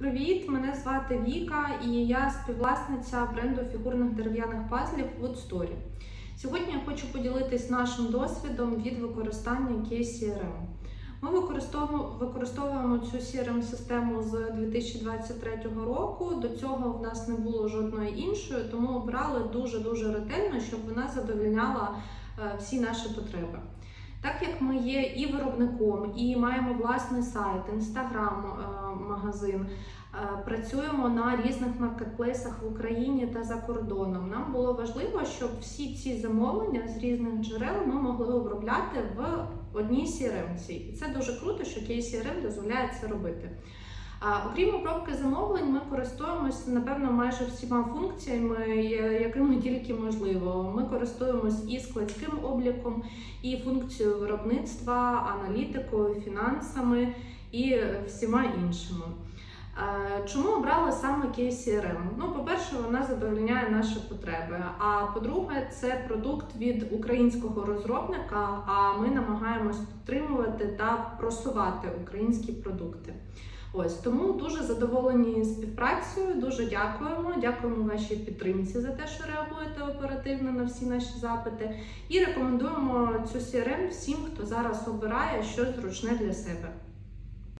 Привіт! Мене звати Віка і я співвласниця бренду фігурних дерев'яних пазлів Wood Story. Сьогодні я хочу поділитись нашим досвідом від використання KCRM. Ми використовуємо, цю crm систему з 2023 року. До цього в нас не було жодної іншої, тому обрали дуже-дуже ретельно, щоб вона задовольняла е, всі наші потреби. Так як ми є і виробником, і маємо власний сайт, інстаграм-магазин, е, працюємо на різних маркетплейсах в Україні та за кордоном. Нам було важливо, щоб всі ці замовлення з різних джерел ми могли обробляти в одній CRM. І це дуже круто, що KCRM дозволяє це робити. Окрім обробки замовлень, ми користуємося, напевно, майже всіма функціями, якими тільки можливо. Ми користуємось і складським обліком, і функцією виробництва, аналітикою, фінансами і всіма іншими. Е, Чому обрали саме KCRM? Ну, по-перше, вона задовольняє наші потреби. А по-друге, це продукт від українського розробника. А ми намагаємось підтримувати та просувати українські продукти. Ось тому дуже задоволені співпрацею. Дуже дякуємо. Дякуємо вашій підтримці за те, що реагуєте оперативно на всі наші запити. І рекомендуємо цю CRM всім, хто зараз обирає щось зручне для себе.